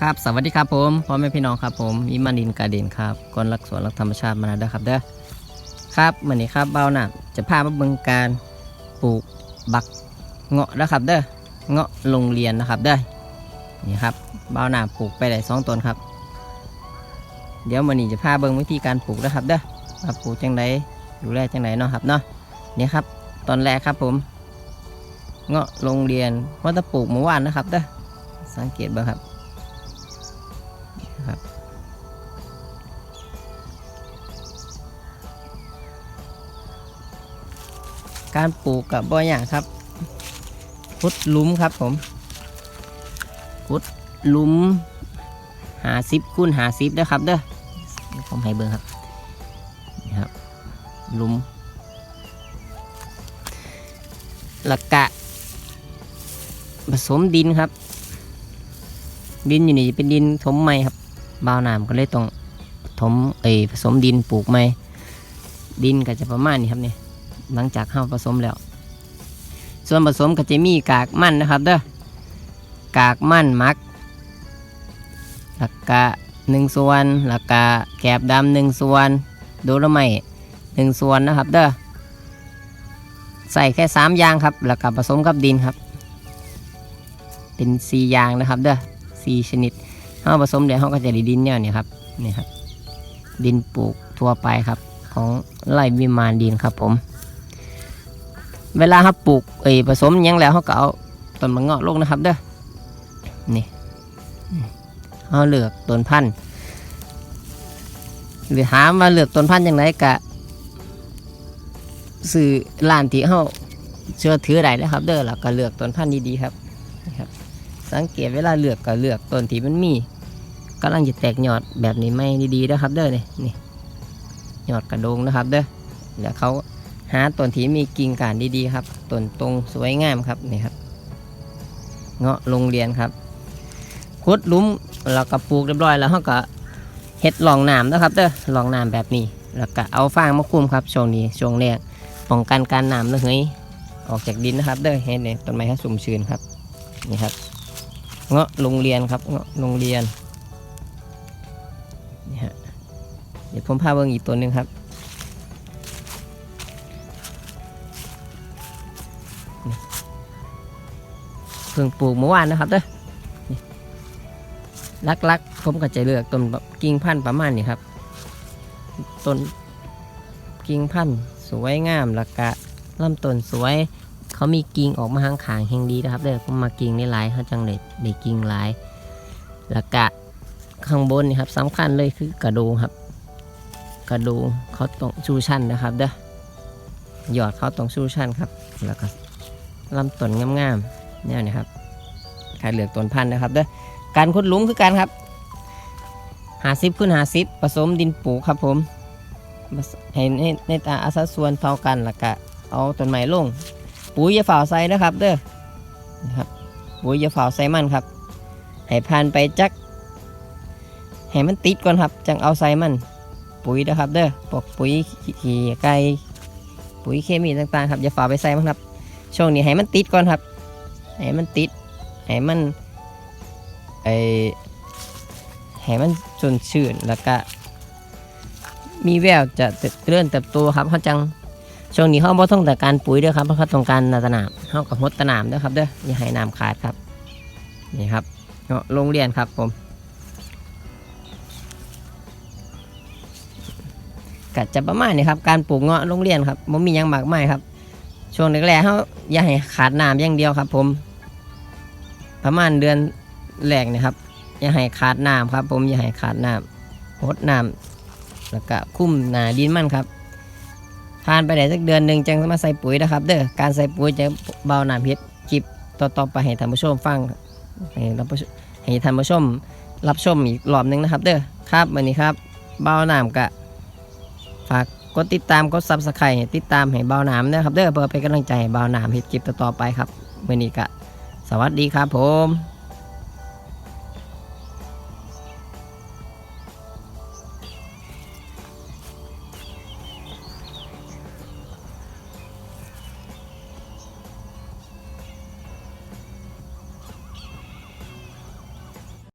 ครับสวัสดีครับผมพ่อแม่พี่น้องครับผมอิมานินกาเดนครับกอนรักสวนรักธรรมชาติมาแล้วเด้ครับเด้อครับวันนี้ครับเบ้าหน้าจะพามาเบิ่งการปลูกบักเงาะนะครับเด้อเงาะโรงเรียนนะครับเด้อนี่ครับเบ้าหน้าปลูกไปได้สองต้นครับ เดี๋ยววันนี้จะพาเบิ่งวิธีการปลูกนะครับเด้อว่าปลูกจังไดดูแลจังไดเนาะครับเนาะนี่ครับตอนแรกครับผม เงาะโรงเรียนว่าจะปลูกเมื่อวานนะครับเด้อสังเกตบ้างครับ การปลูกกับบ่ออย่างครับพุดหลุมครับผมพุดหลุมหาซิปคูณหาซิปเด้อครับเด้อผมให้เบิ่งครับนี่ครับหลุมหลักกะ ผสมดินครับ ดินอยู่นี่เป็นดินถมใหม่ครับบ่าวน้ำก็เลยต้องถมเอผสมดินปลูกใหม่ดินก็จะประมาณนี้ครับเนี่ย หลังจากเข้าผสมแล้ว ส่วนผสมก็จะมีกากมันนะครับเด้อกากมันมักหลักกะหนึ่งส่วนหลักกะแกบดำหนึ่งส่วนดโลไมต์หนึ่งส่วนนะครับเด้อใส่แค่สามอย่างครับแล้วก็ผสมกับดินครับ เป็นสี่อย่างนะครับเด้อสี่ชนิดเอาผสมเดี๋ยวเขาก็จะได้ดินเนี่ยนี่ครับนี่ครับดินปลูกทั่วไปครับของไร่วิมานดินครับผม เวลาเขาปลูกเอ้ผสมยังแล้วเขาก็เอาต้นมะเงาะลงนะครับเด้อนี่เขาเลือกต้นพันธุ์หรือถามว่าเลือกต้นพันธุ์อยังไงกะสื่อร้านที่เขาเชื่อถือได้นะครับ เด้อแล้วก็เลือกต้นพันธุ์ดีๆครับครับ สังเกตเวลาเลือกก็เลือกต้นที่มันมีกำลังจะแตกยอดแบบนี้ไม่ดีๆนะครับ เด้อนี่นี่ยอดกระโดงนะครับ เด้อแล้วเขา หาต้นที่มีกิ่งก้านดีๆครับต้นตรงสวยงามครับนี่ครับ เงาะโรงเรียนครับขุดลุมเราก็ปลูกเรียบร้อยแล้วเขาก็เฮ็ดหลองน้ำนะครับเด้อหลองน้ำแบบนี้ แล้วก็เอาฟางมาคลุมครับช่วงนี้ช่วงแรกป้องกันการน้ำระเหยออกจากดินนะครับเด้อเห็นเนี่ยต้นไม้ให้สุ่มชื้นครับนี่ครับ เงาะโรงเรียนครับเงาะโรงเรียนนี่ฮะเดี๋ยวผมพาเบิ่งอีกตัวหนึ่งครับ เพิ่งปลูกเมื่อวานนะครับเด้อนี่ลักๆผมก็จะเลือกต้นแบบกิ่งพันธุ์ประมาณนี้ครับ ต้นกิ่งพันธุ์สวยงามแล้วก็ลำต้นสวย เขามีกิ่งออกมาข้างขางแห่งดีนะครับเด้อผมมากิ่งนี่หลายเขาจังเลยได้กิ่งหลาย แล้วก็ข้างบนนี่ครับสำคัญเลยคือกระดูครับ กระดูเขาต้องชูชันนะครับเด้อหยอดเขาต้องชูชันครับ แล้วก็ ลำต้นงามๆเนี่ยนะครับการเลือกต้นพันธุ์นะครับเด้อการขุดหลุมคือการครับหาซิปขึ้นหาซิปผสมดินปลูกครับผมให้ในในตาอัสัดส่วนเท่ากันแล้วก็เอาต้นไม้ลง ปุ๋ยอย่าฝ่าใส่นะครับเด้อนะครับปุ๋ยอย่าฝ่าใส่มันครับ ให้ผ่านไปจักให้มันติดก่อนครับ จังเอาใส่มัน ปุ๋ยนะครับเด้อพวกปุ๋ยขี้ไก่ปุ๋ยเคมีต่างๆครับอย่าฝ่าไปใส่มันครับ ช่วงนี้ให้มันติดก่อนครับ ให้มันติด ให้มันไอให้มันจนชื่นแล้วก็ มีแววจะเลื่อนเติบโตครับเขาจังช่วงนี้เขาบ่ต้องแต่การปุ๋ยด้วยครับเพราะเขาต้องการนาตนามเขากับมดตนามด้วยครับเด้ออย่าให้น้ำขาดครับนี่ครับเนาะโรงเรียนครับผมก็จะประมาณนี้ครับการปลูกเงาะโรงเรียนครับมันมียังมากไมายครับ ช่วงแรกๆเขาอย่าให้ขาดน้ำอย่างเดียวครับ ผม ประมาณเดือนแรกนี่ครับ อย่าให้ขาดน้ำครับ ผมอย่าให้ขาดน้ำหดน้ำแล้วก็คุ้มหนาดินมันครับผ่านไปได้สักเดือนหนึ่งจังมาใส่ปุ๋ยนะครับ เด้อการใส่ปุ๋ยจะเบาหน้ำเฮ็ดคลิปต่อๆไปให้ท่านผู้ชมฟังให้รับผู้ชมให้ท่านผู้ชมรับชมอีกรอบหนึงนะครับ เด้อครับวันนี้ครับ เบาหน้ำกะฝาก กดติดตามกดซับสไครต์ติดตามให้เบาหนามนะครับเด้อเพื่อเป็นกำลังใจให้เบาหนามเฮ็ดคลิปต่อๆไปครับวันนี้กะสวัสดีครับผม